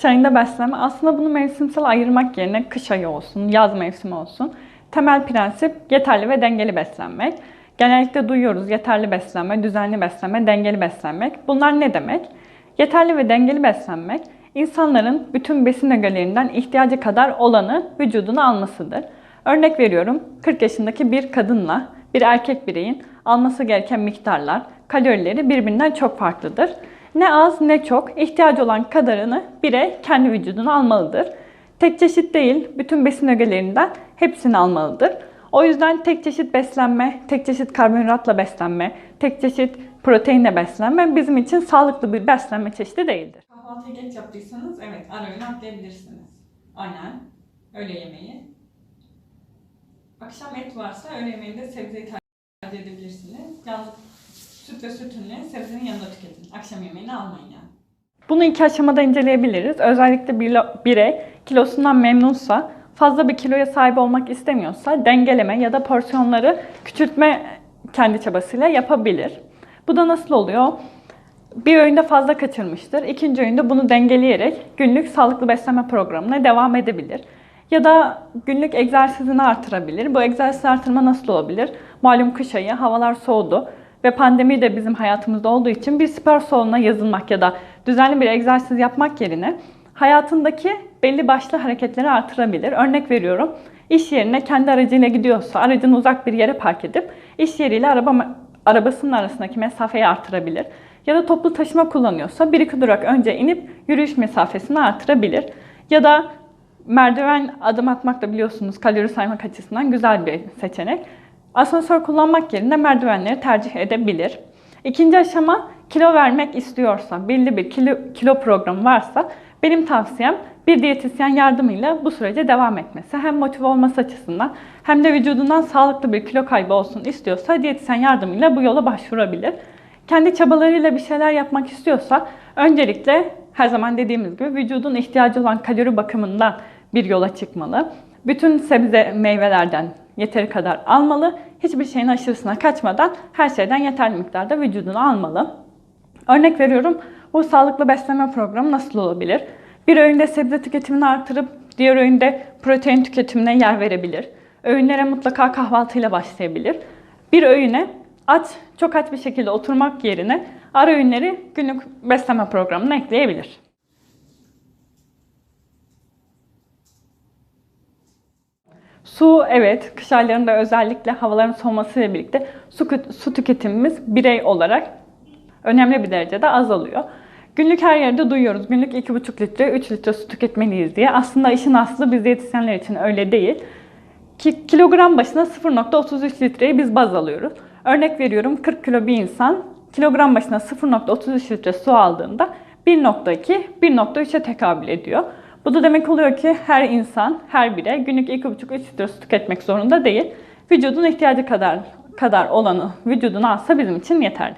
kış ayında beslenme. Aslında bunu mevsimsel ayırmak yerine kış ayı olsun, yaz mevsimi olsun. Temel prensip yeterli ve dengeli beslenmek. Genellikle duyuyoruz yeterli beslenme, düzenli beslenme, dengeli beslenmek. Bunlar ne demek? Yeterli ve dengeli beslenmek, insanların bütün besin ögelerinden ihtiyacı kadar olanı vücuduna almasıdır. Örnek veriyorum, 40 yaşındaki bir kadınla bir erkek bireyin alması gereken miktarlar, kalorileri birbirinden çok farklıdır. Ne az ne çok ihtiyacı olan kadarını birey kendi vücuduna almalıdır. Tek çeşit değil, bütün besin ögelerinden hepsini almalıdır. O yüzden tek çeşit beslenme, tek çeşit karbonhidratla beslenme, tek çeşit proteinle beslenme bizim için sağlıklı bir beslenme çeşidi değildir. Kahvaltıyı geç yaptıysanız evet ara öğün atlayabilirsiniz. Aynen. Öğle yemeği. Akşam et varsa öğle yemeğinde sebzeyi tercih edebilirsiniz. Yalnız süt ve süt ürünleri sebzenin yanında tüketin. Akşam yemeğini almayın yani. Bunu iki aşamada inceleyebiliriz. Özellikle bir birey kilosundan memnunsa, fazla bir kiloya sahip olmak istemiyorsa dengeleme ya da porsiyonları küçültme kendi çabasıyla yapabilir. Bu da nasıl oluyor? Bir öğünde fazla kaçırmıştır. İkinci öğünde bunu dengeleyerek günlük sağlıklı beslenme programına devam edebilir. Ya da günlük egzersizini artırabilir. Bu egzersiz artırma nasıl olabilir? Malum kış ayı, havalar soğudu ve pandemi de bizim hayatımızda olduğu için bir spor salonuna yazılmak ya da düzenli bir egzersiz yapmak yerine hayatındaki belli başlı hareketleri artırabilir. Örnek veriyorum, iş yerine kendi aracıyla gidiyorsa aracını uzak bir yere park edip iş yeriyle araba, arabasının arasındaki mesafeyi artırabilir. Ya da toplu taşıma kullanıyorsa bir iki durak önce inip yürüyüş mesafesini artırabilir. Ya da merdiven adım atmak da biliyorsunuz kalori saymak açısından güzel bir seçenek. Asansör kullanmak yerine merdivenleri tercih edebilir. İkinci aşama kilo vermek istiyorsa, belli bir kilo, kilo programı varsa benim tavsiyem bir diyetisyen yardımıyla bu sürece devam etmesi. Hem motive olması açısından hem de vücudundan sağlıklı bir kilo kaybı olsun istiyorsa diyetisyen yardımıyla bu yola başvurabilir. Kendi çabalarıyla bir şeyler yapmak istiyorsa öncelikle her zaman dediğimiz gibi vücudun ihtiyacı olan kalori bakımından bir yola çıkmalı. Bütün sebze meyvelerden yeteri kadar almalı. Hiçbir şeyin aşırısına kaçmadan her şeyden yeterli miktarda vücuduna almalı. Örnek veriyorum bu sağlıklı beslenme programı nasıl olabilir? Bir öğünde sebze tüketimini artırıp diğer öğünde protein tüketimine yer verebilir. Öğünlere mutlaka kahvaltıyla başlayabilir. Bir öğüne aç, çok aç bir şekilde oturmak yerine ara öğünleri günlük beslenme programına ekleyebilir. Su evet kış aylarında özellikle havaların soğumasıyla birlikte su, su tüketimimiz birey olarak önemli bir derecede azalıyor. Günlük her yerde duyuyoruz. Günlük 2,5 litre, 3 litre su tüketmeliyiz diye. Aslında işin aslı biz diyetisyenler için öyle değil. Ki kilogram başına 0.33 litreyi biz baz alıyoruz. Örnek veriyorum 40 kilo bir insan kilogram başına 0.33 litre su aldığında 1.2, 1.3'e tekabül ediyor. Bu da demek oluyor ki her insan, her birey günlük 2,5-3 litre su tüketmek zorunda değil. Vücudun ihtiyacı kadar kadar olanı vücuduna alsa bizim için yeterli.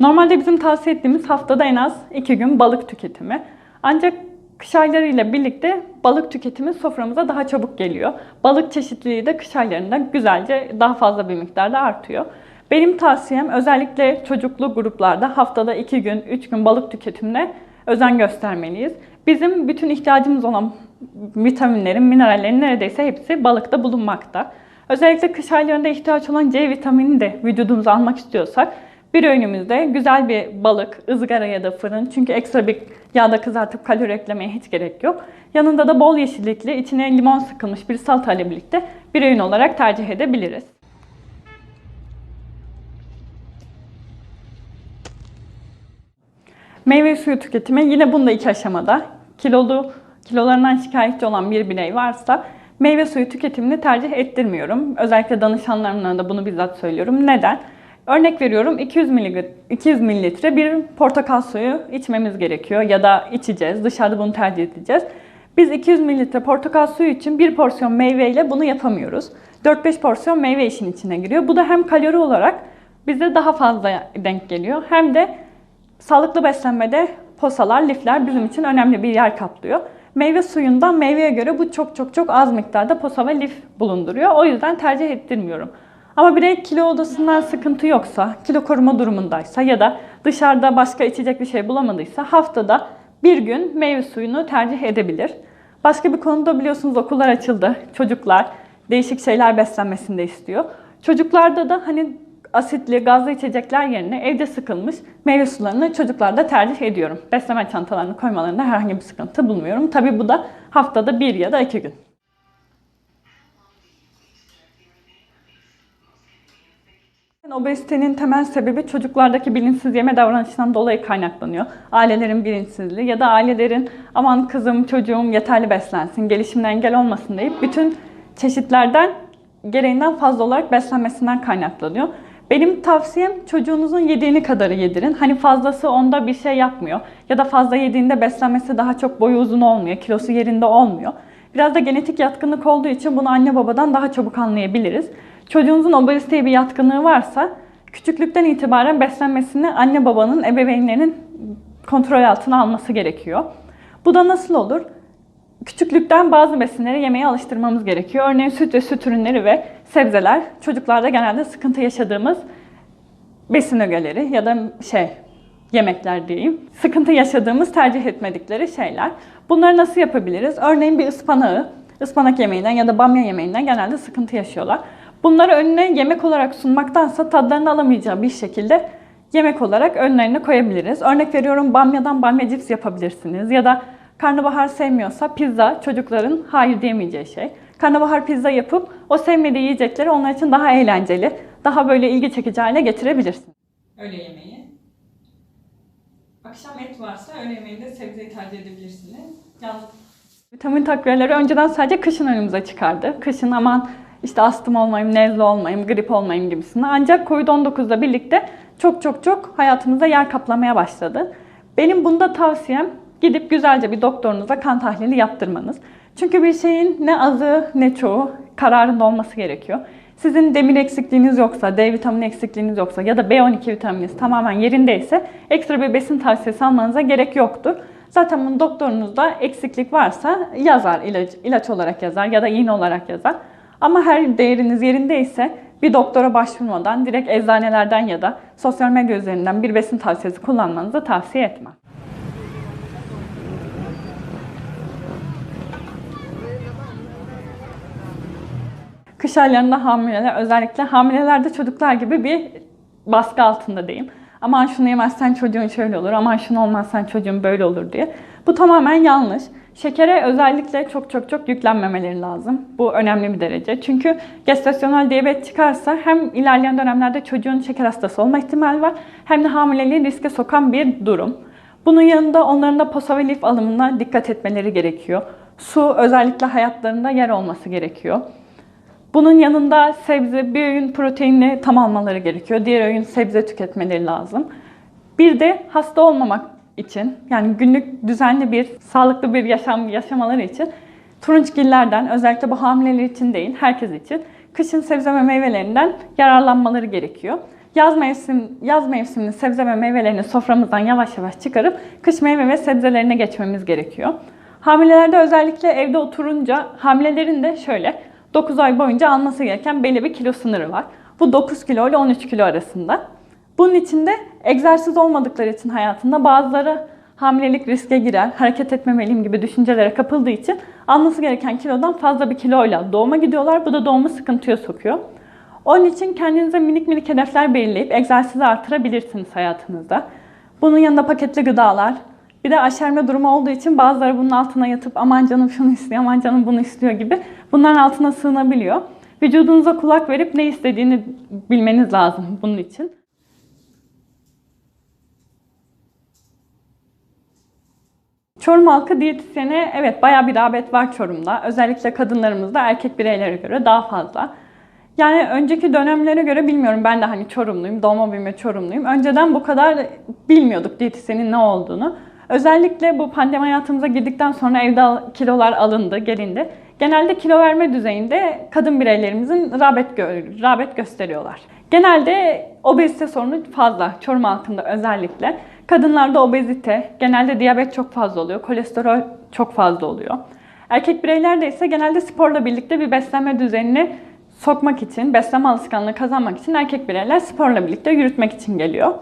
Normalde bizim tavsiye ettiğimiz haftada en az 2 gün balık tüketimi. Ancak kış aylarıyla birlikte balık tüketimi soframıza daha çabuk geliyor. Balık çeşitliliği de kış aylarında güzelce daha fazla bir miktarda artıyor. Benim tavsiyem özellikle çocuklu gruplarda haftada 2 gün, 3 gün balık tüketimine özen göstermeliyiz. Bizim bütün ihtiyacımız olan vitaminlerin, minerallerin neredeyse hepsi balıkta bulunmakta. Özellikle kış aylarında ihtiyaç olan C vitamini de vücudumuza almak istiyorsak bir öğünümüzde güzel bir balık, ızgara ya da fırın çünkü ekstra bir yağda kızartıp kalori eklemeye hiç gerek yok. Yanında da bol yeşillikli, içine limon sıkılmış bir salata ile birlikte bir öğün olarak tercih edebiliriz. Meyve suyu tüketimi yine bunda iki aşamada. Kilolu, kilolarından şikayetçi olan bir birey varsa meyve suyu tüketimini tercih ettirmiyorum. Özellikle danışanlarımla da bunu bizzat söylüyorum. Neden? Örnek veriyorum 200 mililitre, 200 mililitre bir portakal suyu içmemiz gerekiyor ya da içeceğiz. Dışarıda bunu tercih edeceğiz. Biz 200 mililitre portakal suyu için bir porsiyon meyveyle bunu yapamıyoruz. 4-5 porsiyon meyve işin içine giriyor. Bu da hem kalori olarak bize daha fazla denk geliyor hem de Sağlıklı beslenmede posalar, lifler bizim için önemli bir yer kaplıyor. Meyve suyundan meyveye göre bu çok çok çok az miktarda posa ve lif bulunduruyor. O yüzden tercih ettirmiyorum. Ama birey kilo odasından sıkıntı yoksa, kilo koruma durumundaysa ya da dışarıda başka içecek bir şey bulamadıysa haftada bir gün meyve suyunu tercih edebilir. Başka bir konuda biliyorsunuz okullar açıldı. Çocuklar değişik şeyler beslenmesini de istiyor. Çocuklarda da hani asitli, gazlı içecekler yerine evde sıkılmış meyve sularını çocuklarda tercih ediyorum. Besleme çantalarını koymalarında herhangi bir sıkıntı bulmuyorum. Tabii bu da haftada bir ya da iki gün. Obezitenin temel sebebi çocuklardaki bilinçsiz yeme davranışından dolayı kaynaklanıyor. Ailelerin bilinçsizliği ya da ailelerin aman kızım çocuğum yeterli beslensin, gelişimine engel olmasın deyip bütün çeşitlerden gereğinden fazla olarak beslenmesinden kaynaklanıyor. Benim tavsiyem çocuğunuzun yediğini kadarı yedirin. Hani fazlası onda bir şey yapmıyor. Ya da fazla yediğinde beslenmesi daha çok boyu uzun olmuyor, kilosu yerinde olmuyor. Biraz da genetik yatkınlık olduğu için bunu anne babadan daha çabuk anlayabiliriz. Çocuğunuzun obeziteye bir yatkınlığı varsa küçüklükten itibaren beslenmesini anne babanın, ebeveynlerin kontrol altına alması gerekiyor. Bu da nasıl olur? Küçüklükten bazı besinleri yemeye alıştırmamız gerekiyor. Örneğin süt ve süt ürünleri ve sebzeler çocuklarda genelde sıkıntı yaşadığımız besin ögeleri ya da şey yemekler diyeyim. Sıkıntı yaşadığımız tercih etmedikleri şeyler. Bunları nasıl yapabiliriz? Örneğin bir ıspanağı, ıspanak yemeğinden ya da bamya yemeğinden genelde sıkıntı yaşıyorlar. Bunları önüne yemek olarak sunmaktansa tadlarını alamayacağı bir şekilde yemek olarak önlerine koyabiliriz. Örnek veriyorum bamyadan bamya cips yapabilirsiniz ya da karnabahar sevmiyorsa pizza çocukların hayır diyemeyeceği şey. Karnabahar pizza yapıp o sevmediği yiyecekleri onlar için daha eğlenceli, daha böyle ilgi çekici hale getirebilirsin. Öğle yemeği. Akşam et varsa öğle yemeğinde sebzeyi tercih edebilirsiniz. Yalnız vitamin takviyeleri önceden sadece kışın önümüze çıkardı. Kışın aman işte astım olmayayım, nezle olmayayım, grip olmayayım gibisinden. Ancak Covid-19'la birlikte çok çok çok hayatımızda yer kaplamaya başladı. Benim bunda tavsiyem gidip güzelce bir doktorunuza kan tahlili yaptırmanız. Çünkü bir şeyin ne azı ne çoğu kararında olması gerekiyor. Sizin demir eksikliğiniz yoksa, D vitamini eksikliğiniz yoksa ya da B12 vitamininiz tamamen yerindeyse ekstra bir besin tavsiyesi almanıza gerek yoktur. Zaten bunun doktorunuzda eksiklik varsa yazar ilaç, ilaç olarak yazar ya da iğne olarak yazar. Ama her değeriniz yerindeyse bir doktora başvurmadan direkt eczanelerden ya da sosyal medya üzerinden bir besin tavsiyesi kullanmanızı tavsiye etmem. Kış aylarında hamileler, özellikle hamilelerde çocuklar gibi bir baskı altında diyeyim. Aman şunu yemezsen çocuğun şöyle olur, aman şunu olmazsan çocuğun böyle olur diye. Bu tamamen yanlış. Şekere özellikle çok çok çok yüklenmemeleri lazım. Bu önemli bir derece. Çünkü gestasyonel diyabet çıkarsa hem ilerleyen dönemlerde çocuğun şeker hastası olma ihtimali var hem de hamileliği riske sokan bir durum. Bunun yanında onların da posa ve lif alımına dikkat etmeleri gerekiyor. Su özellikle hayatlarında yer olması gerekiyor. Bunun yanında sebze, bir öğün proteinini tam almaları gerekiyor. Diğer öğün sebze tüketmeleri lazım. Bir de hasta olmamak için yani günlük düzenli bir, sağlıklı bir yaşam yaşamaları için turunçgillerden özellikle bu hamileler için değil herkes için kışın sebze ve meyvelerinden yararlanmaları gerekiyor. Yaz mevsim yaz mevsiminin sebze ve meyvelerini soframızdan yavaş yavaş çıkarıp kış meyve ve sebzelerine geçmemiz gerekiyor. Hamilelerde özellikle evde oturunca hamilelerin de şöyle 9 ay boyunca alması gereken belli bir kilo sınırı var. Bu 9 kilo ile 13 kilo arasında. Bunun içinde egzersiz olmadıkları için hayatında bazıları hamilelik riske girer, hareket etmemeliyim gibi düşüncelere kapıldığı için alması gereken kilodan fazla bir kiloyla doğuma gidiyorlar. Bu da doğumu sıkıntıya sokuyor. Onun için kendinize minik minik hedefler belirleyip egzersizi artırabilirsiniz hayatınızda. Bunun yanında paketli gıdalar, bir de aşerme durumu olduğu için bazıları bunun altına yatıp aman canım şunu istiyor, aman canım bunu istiyor gibi bunların altına sığınabiliyor. Vücudunuza kulak verip ne istediğini bilmeniz lazım bunun için. Çorum halkı diyetisyene evet bayağı bir rağbet var Çorum'da. Özellikle kadınlarımızda erkek bireylere göre daha fazla. Yani önceki dönemlere göre bilmiyorum ben de hani Çorumluyum, doğma büyüme Çorumluyum. Önceden bu kadar bilmiyorduk diyetisyenin ne olduğunu. Özellikle bu pandemi hayatımıza girdikten sonra evde kilolar alındı, gelindi. Genelde kilo verme düzeyinde kadın bireylerimizin rağbet, gö- rağbet gösteriyorlar. Genelde obezite sorunu fazla, Çorum halkında özellikle. Kadınlarda obezite, genelde diyabet çok fazla oluyor, kolesterol çok fazla oluyor. Erkek bireylerde ise genelde sporla birlikte bir beslenme düzenini sokmak için, beslenme alışkanlığı kazanmak için erkek bireyler sporla birlikte yürütmek için geliyor.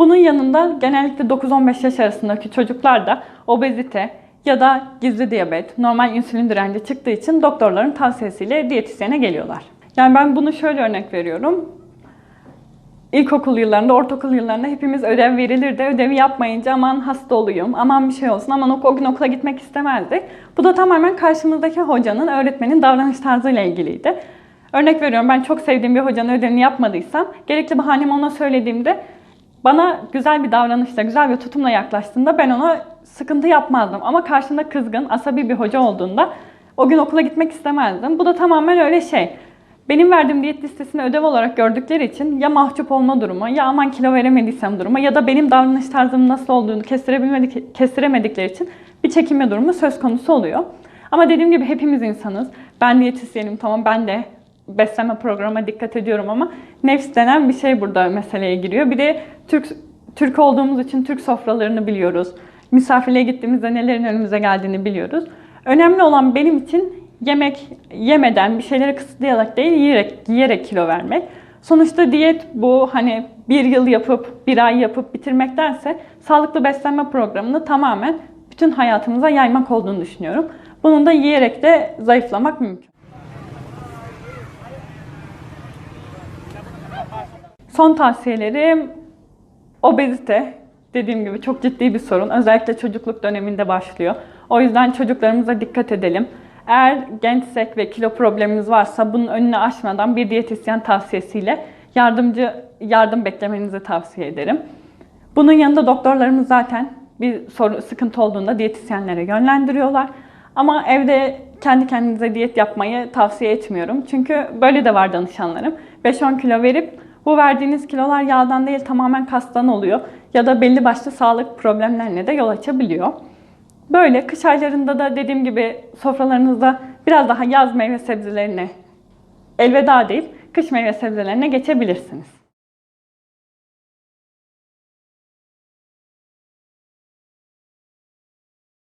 Bunun yanında genellikle 9-15 yaş arasındaki çocuklar da obezite ya da gizli diyabet, normal insülin direnci çıktığı için doktorların tavsiyesiyle diyetisyene geliyorlar. Yani ben bunu şöyle örnek veriyorum. İlkokul yıllarında, ortaokul yıllarında hepimiz ödev verilir de ödevi yapmayınca aman hasta olayım, aman bir şey olsun, aman o gün okula gitmek istemezdik. Bu da tamamen karşımızdaki hocanın, öğretmenin davranış tarzıyla ilgiliydi. Örnek veriyorum ben çok sevdiğim bir hocanın ödevini yapmadıysam gerekli bahanemi ona söylediğimde bana güzel bir davranışla, güzel bir tutumla yaklaştığında ben ona sıkıntı yapmazdım. Ama karşımda kızgın, asabi bir hoca olduğunda o gün okula gitmek istemezdim. Bu da tamamen öyle şey. Benim verdiğim diyet listesini ödev olarak gördükleri için ya mahcup olma durumu, ya aman kilo veremediysem durumu ya da benim davranış tarzımın nasıl olduğunu kestirebilmedik, kestiremedikleri için bir çekinme durumu söz konusu oluyor. Ama dediğim gibi hepimiz insanız. Ben diyetisyenim tamam ben de beslenme programına dikkat ediyorum ama nefs denen bir şey burada meseleye giriyor. Bir de Türk Türk olduğumuz için Türk sofralarını biliyoruz. Misafirliğe gittiğimizde nelerin önümüze geldiğini biliyoruz. Önemli olan benim için yemek yemeden bir şeyleri kısıtlayarak değil yiyerek, yiyerek kilo vermek. Sonuçta diyet bu hani bir yıl yapıp bir ay yapıp bitirmektense sağlıklı beslenme programını tamamen bütün hayatımıza yaymak olduğunu düşünüyorum. Bunun da yiyerek de zayıflamak mümkün. Son tavsiyelerim obezite. Dediğim gibi çok ciddi bir sorun. Özellikle çocukluk döneminde başlıyor. O yüzden çocuklarımıza dikkat edelim. Eğer gençsek ve kilo problemimiz varsa bunun önünü aşmadan bir diyetisyen tavsiyesiyle yardımcı yardım beklemenizi tavsiye ederim. Bunun yanında doktorlarımız zaten bir soru, sıkıntı olduğunda diyetisyenlere yönlendiriyorlar. Ama evde kendi kendinize diyet yapmayı tavsiye etmiyorum. Çünkü böyle de var danışanlarım. 5-10 kilo verip bu verdiğiniz kilolar yağdan değil tamamen kastan oluyor. Ya da belli başlı sağlık problemlerine de yol açabiliyor. Böyle kış aylarında da dediğim gibi sofralarınızda biraz daha yaz meyve sebzelerine elveda deyip kış meyve sebzelerine geçebilirsiniz.